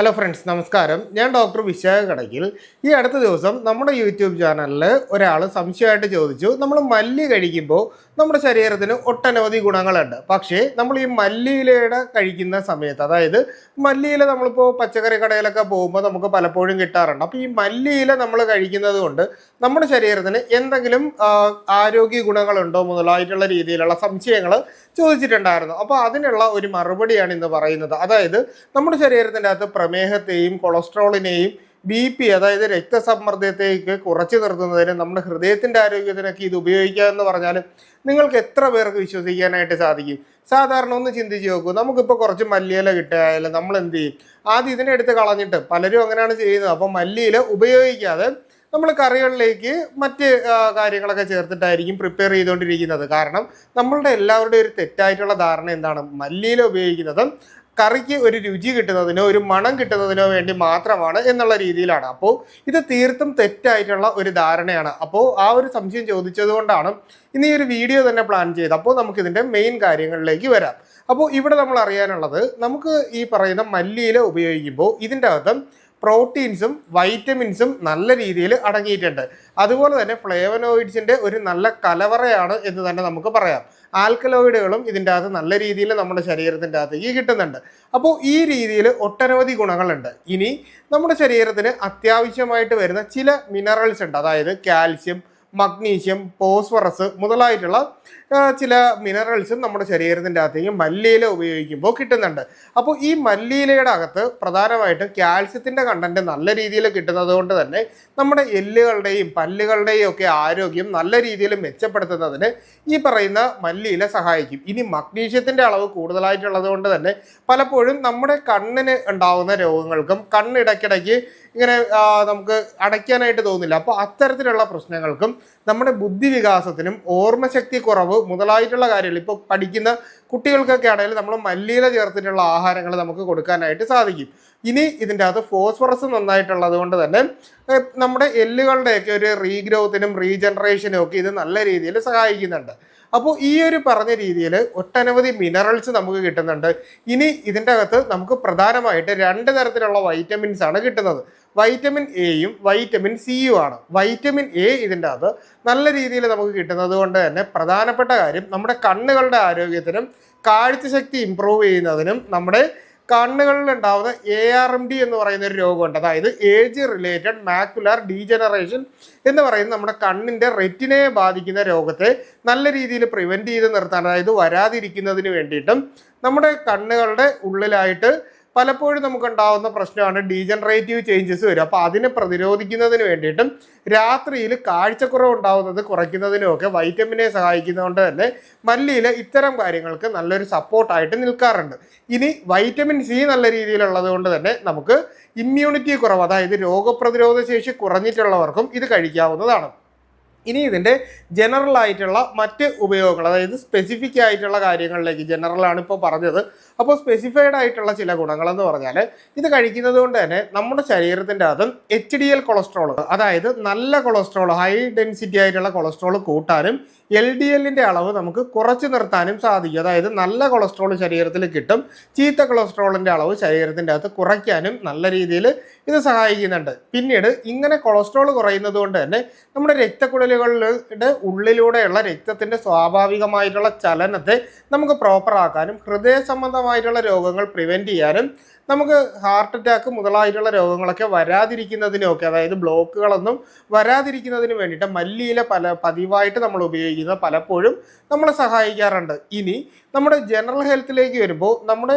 Hello friends നമസ്കാരം. ഞാൻ doctor Vishakha Kadakkal. ഈ അടുത്ത ദിവസം നമ്മുടെ യൂട്യൂബ് ചാനലിൽ ഒരാൾ സംശയമായിട്ട് ചോദിച്ചു നമ്മൾ മല്ലി കഴിക്കുമ്പോൾ നമ്മുടെ ശരീരത്തിന് ഒട്ടനവധി ഗുണങ്ങളുണ്ട്. പക്ഷേ നമ്മൾ ഈ മല്ലിയിലയുടെ കഴിക്കുന്ന സമയത്ത് അതായത് മല്ലിയില നമ്മളിപ്പോൾ പച്ചക്കറി കടയിലൊക്കെ പോകുമ്പോൾ നമുക്ക് പലപ്പോഴും കിട്ടാറുണ്ട്. അപ്പോൾ ഈ മല്ലിയില നമ്മൾ കഴിക്കുന്നത് കൊണ്ട് നമ്മുടെ ശരീരത്തിന് എന്തെങ്കിലും ആരോഗ്യ ഗുണങ്ങളുണ്ടോ മുതലായിട്ടുള്ള രീതിയിലുള്ള സംശയങ്ങൾ ചോദിച്ചിട്ടുണ്ടായിരുന്നു. അപ്പോൾ അതിനുള്ള ഒരു മറുപടിയാണ് ഇന്ന് പറയുന്നത്. അതായത് നമ്മുടെ ശരീരത്തിന്റെ അകത്ത് പ്രമേഹത്തെയും കൊളസ്ട്രോളിനെയും ബി പി അതായത് രക്തസമ്മർദ്ദത്തേക്ക് കുറച്ച് നിർത്തുന്നതിന് നമ്മുടെ ഹൃദയത്തിന്റെ ആരോഗ്യത്തിനൊക്കെ ഇത് ഉപയോഗിക്കുക എന്ന് പറഞ്ഞാൽ നിങ്ങൾക്ക് എത്ര പേർക്ക് വിശ്വസിക്കാനായിട്ട് സാധിക്കും? സാധാരണ ഒന്ന് ചിന്തിച്ച് നോക്കൂ. നമുക്കിപ്പോൾ കുറച്ച് മല്ലിയില കിട്ടിയായാലും നമ്മൾ എന്ത് ചെയ്യും? ആദ്യം ഇതിനെ എടുത്ത് കളഞ്ഞിട്ട് പലരും അങ്ങനെയാണ് ചെയ്യുന്നത്. അപ്പോൾ മല്ലിയില ഉപയോഗിക്കാതെ നമ്മൾ കറികളിലേക്ക് മറ്റ് കാര്യങ്ങളൊക്കെ ചേർത്തിട്ടായിരിക്കും പ്രിപ്പയർ ചെയ്തുകൊണ്ടിരിക്കുന്നത്. കാരണം നമ്മളുടെ എല്ലാവരുടെയും ഒരു തെറ്റായിട്ടുള്ള ധാരണ എന്താണ്? മല്ലിയില ഉപയോഗിക്കുന്നത് കറിക്ക് ഒരു രുചി കിട്ടുന്നതിനോ ഒരു മണം കിട്ടുന്നതിനോ വേണ്ടി മാത്രമാണ് എന്നുള്ള രീതിയിലാണ്. അപ്പോൾ ഇത് തീർത്തും തെറ്റായിട്ടുള്ള ഒരു ധാരണയാണ്. അപ്പോൾ ആ ഒരു സംശയം ചോദിച്ചത് കൊണ്ടാണ് ഇന്ന് ഈ ഒരു വീഡിയോ തന്നെ പ്ലാൻ ചെയ്ത് അപ്പോൾ നമുക്കിതിന്റെ മെയിൻ കാര്യങ്ങളിലേക്ക് വരാം. അപ്പോൾ ഇവിടെ നമ്മൾ അറിയാനുള്ളത് നമുക്ക് ഈ പറയുന്ന മല്ലിയില ഉപയോഗിക്കുമ്പോൾ ഇതിന്റെ അകത്ത് പ്രോട്ടീൻസും വൈറ്റമിൻസും നല്ല രീതിയിൽ അടങ്ങിയിട്ടുണ്ട്. അതുപോലെ തന്നെ ഫ്ലേവനോയിഡ്സിന്റെ ഒരു നല്ല കലവറയാണ് എന്ന് തന്നെ നമുക്ക് പറയാം. ആൽക്കലോയിഡുകളും ഇതിന്റെ അകത്ത് നല്ല രീതിയിൽ നമ്മുടെ ശരീരത്തിന്റെ ഈ കിട്ടുന്നുണ്ട്. അപ്പോൾ ഈ രീതിയിൽ ഒട്ടനവധി ഗുണങ്ങളുണ്ട്. ഇനി നമ്മുടെ ശരീരത്തിന് അത്യാവശ്യമായിട്ട് വരുന്ന ചില മിനറൽസ് ഉണ്ട്. അതായത് കാൽസ്യം മഗ്നീഷ്യം ഫോസ്ഫറസ് മുതലായിട്ടുള്ള ചില മിനറൽസും നമ്മുടെ ശരീരത്തിന്റെ അകത്തേക്ക് മല്ലിയില ഉപയോഗിക്കുമ്പോൾ കിട്ടുന്നുണ്ട്. അപ്പോൾ ഈ മല്ലിയിലയുടെ അകത്ത് പ്രധാനമായിട്ടും കാൽസ്യത്തിന്റെ കണ്ടന്റ് നല്ല രീതിയിൽ കിട്ടുന്നത് കൊണ്ട് തന്നെ നമ്മുടെ എല്ലുകളുടെയും പല്ലുകളുടെയും ഒക്കെ ആരോഗ്യം നല്ല രീതിയിൽ മെച്ചപ്പെടുത്തുന്നതിന് ഈ പറയുന്ന മല്ലിയില സഹായിക്കും. ഇനി മഗ്നീഷ്യത്തിന്റെ അളവ് കൂടുതലായിട്ടുള്ളത് കൊണ്ട് തന്നെ പലപ്പോഴും നമ്മുടെ കണ്ണിന് ഉണ്ടാവുന്ന രോഗങ്ങൾക്കും കണ്ണിടയ്ക്കിടയ്ക്ക് ഇങ്ങനെ നമുക്ക് അടയ്ക്കാനായിട്ട് തോന്നില്ല. അപ്പോൾ അത്തരത്തിലുള്ള പ്രശ്നങ്ങൾക്കും നമ്മുടെ ബുദ്ധി വികാസത്തിനും ഓർമ്മശക്തി കുറവ് മുതലായിട്ടുള്ള കാര്യങ്ങൾ ഇപ്പോൾ പഠിക്കുന്ന കുട്ടികൾക്കൊക്കെ ആണെങ്കിലും നമ്മൾ മല്ലിയില ചേർത്തിട്ടുള്ള ആഹാരങ്ങൾ നമുക്ക് കൊടുക്കാനായിട്ട് സാധിക്കും. ഇനി ഇതിന്റെ അകത്ത് ഫോസ്ഫറസ് നന്നായിട്ടുള്ളത് കൊണ്ട് തന്നെ നമ്മുടെ എല്ലുകളുടെയൊക്കെ ഒരു റീഗ്രോത്തിനും റീജനറേഷനും ഒക്കെ ഇത് നല്ല രീതിയിൽ സഹായിക്കുന്നുണ്ട്. അപ്പോൾ ഈ ഒരു പറഞ്ഞ രീതിയിൽ ഒട്ടനവധി മിനറൽസ് നമുക്ക് കിട്ടുന്നുണ്ട്. ഇനി ഇതിന്റെ അകത്ത് നമുക്ക് പ്രധാനമായിട്ട് രണ്ട് തരത്തിലുള്ള വൈറ്റമിൻസ് ആണ് കിട്ടുന്നത്. വൈറ്റമിൻ എയും വൈറ്റമിൻ സിയും ആണ്. വൈറ്റമിൻ എ ഇതിന്റെ അകത്ത് നല്ല രീതിയിൽ നമുക്ക് കിട്ടുന്നത് കൊണ്ട് തന്നെ പ്രധാനപ്പെട്ട കാര്യം നമ്മുടെ കണ്ണുകളുടെ ആരോഗ്യത്തിനും കാഴ്ചശക്തി ഇമ്പ്രൂവ് ചെയ്യുന്നതിനും നമ്മുടെ കണ്ണുകളിൽ ഉണ്ടാവുന്ന എ ആർ എം ഡി എന്ന് പറയുന്ന ഒരു രോഗമുണ്ട്. അതായത് ഏജ് റിലേറ്റഡ് മാക്കുലാർ ഡീജനറേഷൻ എന്ന് പറയുന്ന നമ്മുടെ കണ്ണിന്റെ റെറ്റിനയെ ബാധിക്കുന്ന രോഗത്തെ നല്ല രീതിയിൽ പ്രിവെന്റ് ചെയ്ത് നിർത്താൻ അതായത് വരാതിരിക്കുന്നതിന് വേണ്ടിയിട്ടും നമ്മുടെ കണ്ണുകളുടെ ഉള്ളിലായിട്ട് പലപ്പോഴും നമുക്കുണ്ടാവുന്ന പ്രശ്നമാണ് ഡീജനറേറ്റീവ് ചേഞ്ചസ് വരും. അപ്പോൾ അതിനെ പ്രതിരോധിക്കുന്നതിന് വേണ്ടിയിട്ടും രാത്രിയിൽ കാഴ്ചക്കുറവ് ഉണ്ടാവുന്നത് കുറയ്ക്കുന്നതിനുമൊക്കെ വൈറ്റമിനെ സഹായിക്കുന്നതുകൊണ്ട് തന്നെ മല്ലിയിൽ ഇത്തരം കാര്യങ്ങൾക്ക് നല്ലൊരു സപ്പോർട്ടായിട്ട് നിൽക്കാറുണ്ട്. ഇനി വൈറ്റമിൻ സി നല്ല രീതിയിലുള്ളത് കൊണ്ട് തന്നെ നമുക്ക് ഇമ്മ്യൂണിറ്റി കുറവ് അതായത് രോഗപ്രതിരോധ ശേഷി കുറഞ്ഞിട്ടുള്ളവർക്കും ഇത് കഴിക്കാവുന്നതാണ്. ഇനി ഇതിന്റെ ജനറൽ ആയിട്ടുള്ള മറ്റ് ഉപയോഗങ്ങൾ അതായത് സ്പെസിഫിക് ആയിട്ടുള്ള കാര്യങ്ങളിലേക്ക് ജനറലാണ് ഇപ്പോൾ പറഞ്ഞത്. അപ്പോൾ സ്പെസിഫൈഡ് ആയിട്ടുള്ള ചില ഗുണങ്ങളെന്ന് പറഞ്ഞാൽ ഇത് കഴിക്കുന്നത് കൊണ്ട് തന്നെ നമ്മുടെ ശരീരത്തിന്റെ അകത്തും എച്ച് ഡി എൽ കൊളസ്ട്രോൾ അതായത് നല്ല കൊളസ്ട്രോൾ ഹൈ ഡെൻസിറ്റി ആയിട്ടുള്ള കൊളസ്ട്രോൾ കൂട്ടാനും എൽ ഡി എല്ലിന്റെ അളവ് നമുക്ക് കുറച്ച് നിർത്താനും സാധിക്കും. അതായത് നല്ല കൊളസ്ട്രോൾ ശരീരത്തിൽ കിട്ടും ചീത്ത കൊളസ്ട്രോളിന്റെ അളവ് ശരീരത്തിന്റെ അകത്ത് കുറയ്ക്കാനും നല്ല രീതിയിൽ ഇത് സഹായിക്കുന്നുണ്ട്. പിന്നീട് ഇങ്ങനെ കൊളസ്ട്രോൾ കുറയുന്നത് കൊണ്ട് തന്നെ നമ്മുടെ രക്തക്കുഴലുകളുടെ ഉള്ളിലൂടെയുള്ള രക്തത്തിന്റെ സ്വാഭാവികമായിട്ടുള്ള ചലനത്തെ നമുക്ക് പ്രോപ്പറാക്കാനും ഹൃദയ സംബന്ധമായിട്ടുള്ള രോഗങ്ങൾ പ്രിവെന്റ് ചെയ്യാനും നമുക്ക് ഹാർട്ട് അറ്റാക്ക് മുതലായിട്ടുള്ള രോഗങ്ങളൊക്കെ വരാതിരിക്കുന്നതിനൊക്കെ അതായത് ബ്ലോക്കുകളൊന്നും വരാതിരിക്കുന്നതിന് വേണ്ടിയിട്ട് മല്ലിയില പല പതിവായിട്ട് നമ്മൾ ഉപയോഗിക്കുന്നത് പലപ്പോഴും നമ്മളെ സഹായിക്കാറുണ്ട്. ഇനി നമ്മുടെ ജനറൽ ഹെൽത്തിലേക്ക് വരുമ്പോൾ നമ്മുടെ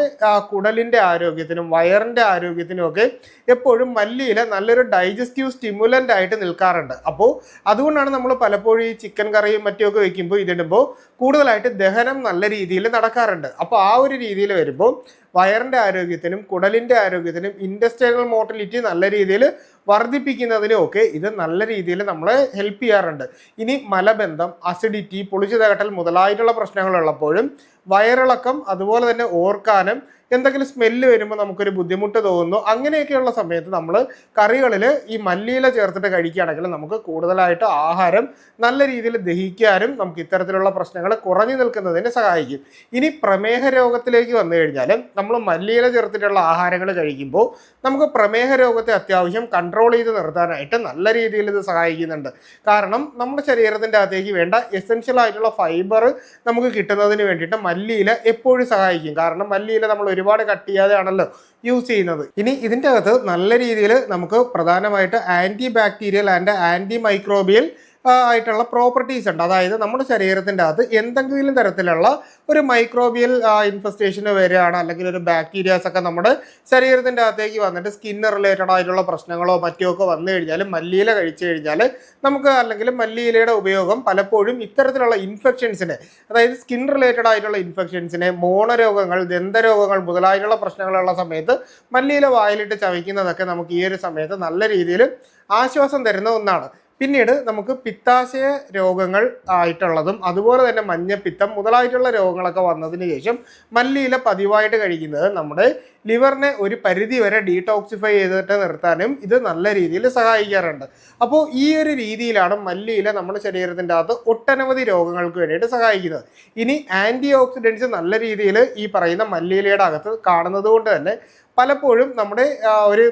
കുടലിന്റെ ആരോഗ്യത്തിനും വയറിന്റെ ആരോഗ്യത്തിനും ഒക്കെ എപ്പോഴും മല്ലിയില നല്ലൊരു ഡൈജസ്റ്റീവ് സ്റ്റിമുലന്റ് ആയിട്ട് നിൽക്കാറുണ്ട്. അപ്പോൾ അതുകൊണ്ടാണ് നമ്മൾ പലപ്പോഴും ഈ ചിക്കൻ കറിയും മറ്റുമൊക്കെ വെക്കുമ്പോൾ ഇതിടുമ്പോൾ കൂടുതലായിട്ട് ദഹനം നല്ല രീതിയിൽ നടക്കാറുണ്ട്. അപ്പോൾ ആ ഒരു രീതിയിൽ വരുമ്പോൾ വയറിന്റെ ആരോഗ്യത്തിനും കുടലിന്റെ ആരോഗ്യത്തിനും ഇൻഡസ്ട്രിയൽ മോട്ടിലിറ്റി നല്ല രീതിയിൽ വർദ്ധിപ്പിക്കുന്നതിനും ഒക്കെ ഇത് നല്ല രീതിയിൽ നമ്മളെ ഹെൽപ്പ് ചെയ്യാറുണ്ട്. ഇനി മലബന്ധം അസിഡിറ്റി പൊളിച്ചു തകട്ടൽ മുതലായിട്ടുള്ള പ്രശ്നങ്ങളുള്ളപ്പോഴും വയറിളക്കം അതുപോലെ തന്നെ ഓർക്കാനം എന്തെങ്കിലും സ്മെല്ല് വരുമ്പോൾ നമുക്കൊരു ബുദ്ധിമുട്ട് തോന്നുന്നു. അങ്ങനെയൊക്കെയുള്ള സമയത്ത് നമ്മൾ കറികളിൽ ഈ മല്ലിയില ചേർത്തിട്ട് കഴിക്കുകയാണെങ്കിൽ നമുക്ക് കൂടുതലായിട്ട് ആഹാരം നല്ല രീതിയിൽ ദഹിക്കാനും നമുക്ക് ഇത്തരത്തിലുള്ള പ്രശ്നങ്ങൾ കുറഞ്ഞു നിൽക്കുന്നതിന് സഹായിക്കും. ഇനി പ്രമേഹ രോഗത്തിലേക്ക് വന്നു കഴിഞ്ഞാൽ നമ്മൾ മല്ലിയില ചേർത്തിട്ടുള്ള ആഹാരങ്ങൾ കഴിക്കുമ്പോൾ നമുക്ക് പ്രമേഹ രോഗത്തെ അത്യാവശ്യം കൺട്രോൾ ചെയ്ത് നിർത്താനായിട്ട് നല്ല രീതിയിൽ ഇത് സഹായിക്കുന്നുണ്ട്. കാരണം നമ്മുടെ ശരീരത്തിന്റെ അകത്തേക്ക് വേണ്ട എസെൻഷ്യൽ ആയിട്ടുള്ള ഫൈബർ നമുക്ക് കിട്ടുന്നതിന് വേണ്ടിയിട്ട് മല്ലിയില എപ്പോഴും സഹായിക്കും. കാരണം മല്ലിയില നമ്മൾ ഒരുപാട് കട്ട് ചെയ്യാതെയാണല്ലോ യൂസ് ചെയ്യുന്നത്. ഇനി ഇതിന്റെ അകത്ത് നല്ല രീതിയിൽ നമുക്ക് പ്രധാനമായിട്ട് antibacterial and antimicrobial ആയിട്ടുള്ള പ്രോപ്പർട്ടീസ് ഉണ്ട്. അതായത് നമ്മുടെ ശരീരത്തിന്റെ അകത്ത് എന്തെങ്കിലും തരത്തിലുള്ള ഒരു മൈക്രോബിയൽ ഇൻഫെസ്റ്റേഷൻ വരികയാണ്. അല്ലെങ്കിൽ ഒരു ബാക്ടീരിയാസ് ഒക്കെ നമ്മുടെ ശരീരത്തിന്റെ അകത്തേക്ക് വന്നിട്ട് സ്കിന്ന് റിലേറ്റഡ് ആയിട്ടുള്ള പ്രശ്നങ്ങളോ മറ്റോ ഒക്കെ വന്നു കഴിഞ്ഞാൽ മല്ലിയില കഴിച്ചു കഴിഞ്ഞാൽ നമുക്ക് അല്ലെങ്കിൽ മല്ലിയിലയുടെ ഉപയോഗം പലപ്പോഴും ഇത്തരത്തിലുള്ള ഇൻഫെക്ഷൻസിനെ അതായത് സ്കിൻ റിലേറ്റഡ് ആയിട്ടുള്ള ഇൻഫെക്ഷൻസിനെ മോണരോഗങ്ങൾ ദന്തരോഗങ്ങൾ മുതലായിട്ടുള്ള പ്രശ്നങ്ങളുള്ള സമയത്ത് മല്ലിയില വായിലിട്ട് ചവയ്ക്കുന്നതൊക്കെ നമുക്ക് ഈ ഒരു സമയത്ത് നല്ല രീതിയിൽ ആശ്വാസം തരുന്ന ഒന്നാണ്. പിന്നീട് നമുക്ക് പിത്താശയ രോഗങ്ങൾ ആയിട്ടുള്ളതും അതുപോലെ തന്നെ മഞ്ഞപ്പിത്തം മുതലായിട്ടുള്ള രോഗങ്ങളൊക്കെ വന്നതിന് ശേഷം മല്ലിയില പതിവായിട്ട് കഴിക്കുന്നത് നമ്മുടെ ലിവറിനെ ഒരു പരിധി വരെ ഡീടോക്സിഫൈ ചെയ്തിട്ട് നിർത്താനും ഇത് നല്ല രീതിയിൽ സഹായിക്കാറുണ്ട്. അപ്പോൾ ഈ ഒരു രീതിയിലാണ് മല്ലിയില നമ്മുടെ ശരീരത്തിന്റെ അകത്ത് ഒട്ടനവധി രോഗങ്ങൾക്ക് വേണ്ടിയിട്ട് സഹായിക്കുന്നത്. ഇനി ആന്റി ഓക്സിഡൻസ് നല്ല രീതിയിൽ ഈ പറയുന്ന മല്ലിയിലയുടെ അകത്ത് കാണുന്നത് കൊണ്ട് തന്നെ പലപ്പോഴും നമ്മുടെ ഒരു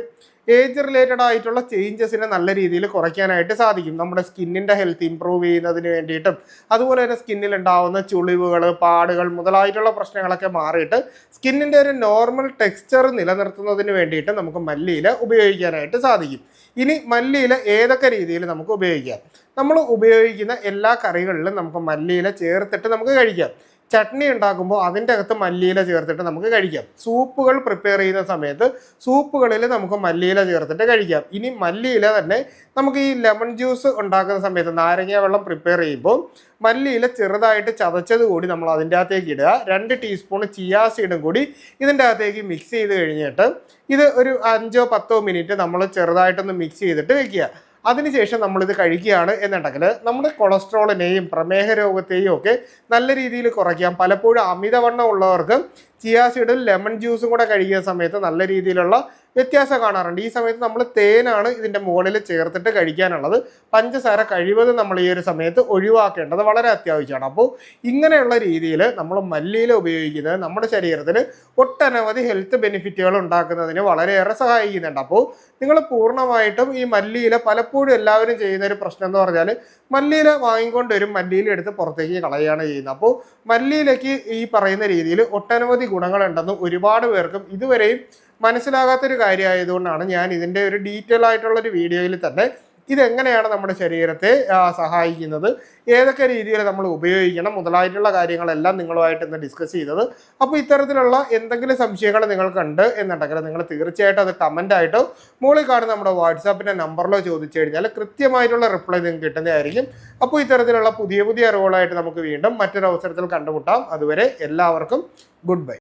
ഏജ് റിലേറ്റഡ് ആയിട്ടുള്ള ചേഞ്ചസിനെ നല്ല രീതിയിൽ കുറയ്ക്കാനായിട്ട് സാധിക്കും. നമ്മുടെ സ്കിന്നിന്റെ ഹെൽത്ത് ഇമ്പ്രൂവ് ചെയ്യുന്നതിന് വേണ്ടിയിട്ടും അതുപോലെ തന്നെ സ്കിന്നിൽ ഉണ്ടാവുന്ന ചുളിവുകൾ പാടുകൾ മുതലായിട്ടുള്ള പ്രശ്നങ്ങളൊക്കെ മാറിയിട്ട് സ്കിന്നിന്റെ ഒരു നോർമൽ ടെക്സ്ചർ നിലനിർത്തുന്നതിന് വേണ്ടിയിട്ട് നമുക്ക് മല്ലിയില ഉപയോഗിക്കാനായിട്ട് സാധിക്കും. ഇനി മല്ലിയില ഏതൊക്കെ രീതിയിൽ നമുക്ക് ഉപയോഗിക്കാം? നമ്മൾ ഉപയോഗിക്കുന്ന എല്ലാ കറികളിലും നമുക്ക് മല്ലിയില ചേർത്തിട്ട് നമുക്ക് കഴിക്കാം. ചട്നി ഉണ്ടാക്കുമ്പോൾ അതിന്റെ അകത്ത് മല്ലിയില ചേർത്തിട്ട് നമുക്ക് കഴിക്കാം. സൂപ്പുകൾ പ്രിപ്പയർ ചെയ്യുന്ന സമയത്ത് സൂപ്പുകളിൽ നമുക്ക് മല്ലിയില ചേർത്തിട്ട് കഴിക്കാം. ഇനി മല്ലിയില തന്നെ നമുക്ക് ഈ ലെമൺ ജ്യൂസ് ഉണ്ടാക്കുന്ന സമയത്ത് നാരങ്ങ വെള്ളം പ്രിപ്പയർ ചെയ്യുമ്പോൾ മല്ലിയില ചെറുതായിട്ട് ചതച്ചത് കൂടി നമ്മൾ അതിന്റെ അകത്തേക്ക് ഇടുക. രണ്ട് ടീസ്പൂൺ ചിയാ സീഡും കൂടി ഇതിന്റെ അകത്തേക്ക് മിക്സ് ചെയ്ത് കഴിഞ്ഞിട്ട് ഇത് ഒരു അഞ്ചോ പത്തോ മിനിറ്റ് നമ്മൾ ചെറുതായിട്ടൊന്ന് മിക്സ് ചെയ്തിട്ട് വെക്കുക. അതിനുശേഷം നമ്മളിത് കഴിക്കുകയാണ് എന്നുണ്ടെങ്കിൽ നമ്മുടെ കൊളസ്ട്രോളിനെയും പ്രമേഹ രോഗത്തെയും ഒക്കെ നല്ല രീതിയിൽ കുറയ്ക്കാം. പലപ്പോഴും അമിതവണ്ണം ഉള്ളവർക്ക് ചിയാസിഡും ലെമൺ ജ്യൂസും കൂടെ കഴിക്കുന്ന സമയത്ത് നല്ല രീതിയിലുള്ള വ്യത്യാസം കാണാറുണ്ട്. ഈ സമയത്ത് നമ്മൾ തേനാണ് ഇതിന്റെ മുകളിൽ ചേർത്തിട്ട് കഴിക്കാനുള്ളത്. പഞ്ചസാര കഴിവതും നമ്മൾ ഈ ഒരു സമയത്ത് ഒഴിവാക്കേണ്ടത് വളരെ അത്യാവശ്യമാണ്. അപ്പോൾ ഇങ്ങനെയുള്ള രീതിയിൽ നമ്മൾ മല്ലിയില ഉപയോഗിക്കുന്നത് നമ്മുടെ ശരീരത്തിന് ഒട്ടനവധി ഹെൽത്ത് ബെനിഫിറ്റുകൾ ഉണ്ടാക്കുന്നതിന് വളരെയേറെ സഹായിക്കുന്നുണ്ട്. അപ്പോൾ നിങ്ങൾ പൂർണമായിട്ടും ഈ മല്ലിയില പലപ്പോഴും എല്ലാവരും ചെയ്യുന്ന ഒരു പ്രശ്നം എന്ന് പറഞ്ഞാൽ മല്ലിയില വാങ്ങിക്കൊണ്ട് വരും മല്ലിയില എടുത്ത് പുറത്തേക്ക് കളയുകയാണ് ചെയ്യുന്നത്. അപ്പോൾ മല്ലിയിലയ്ക്ക് ഈ പറയുന്ന രീതിയിൽ ഒട്ടനവധി ഗുണങ്ങളുണ്ടെന്ന് ഒരുപാട് പേർക്കും ഇതുവരെയും മനസ്സിലാകാത്തൊരു കാര്യമായതുകൊണ്ടാണ് ഞാൻ ഇതിന്റെ ഒരു ഡീറ്റെയിൽ ആയിട്ടുള്ള ഒരു വീഡിയോയിൽ തന്നെ ഇതെങ്ങനെയാണ് നമ്മുടെ ശരീരത്തെ സഹായിക്കുന്നത് ഏതൊക്കെ രീതിയിൽ നമ്മൾ ഉപയോഗിക്കണം മുതലായിട്ടുള്ള കാര്യങ്ങളെല്ലാം നിങ്ങളുമായിട്ട് ഇന്ന് ഡിസ്കസ് ചെയ്തത്. അപ്പോൾ ഇത്തരത്തിലുള്ള എന്തെങ്കിലും സംശയങ്ങൾ നിങ്ങൾക്കുണ്ട് എന്നുണ്ടെങ്കിൽ നിങ്ങൾ തീർച്ചയായിട്ടും അത് കമന്റായിട്ടോ മുകളിൽ കാണുന്ന നമ്മുടെ വാട്സാപ്പിന്റെ നമ്പറിലോ ചോദിച്ചു കഴിഞ്ഞാൽ കൃത്യമായിട്ടുള്ള റിപ്ലൈ നിങ്ങൾക്ക് കിട്ടുന്നതായിരിക്കും. അപ്പോൾ ഇത്തരത്തിലുള്ള പുതിയ പുതിയ അറിവുകളായിട്ട് നമുക്ക് വീണ്ടും മറ്റൊരു അവസരത്തിൽ കണ്ടുമുട്ടാം. അതുവരെ എല്ലാവർക്കും ഗുഡ് ബൈ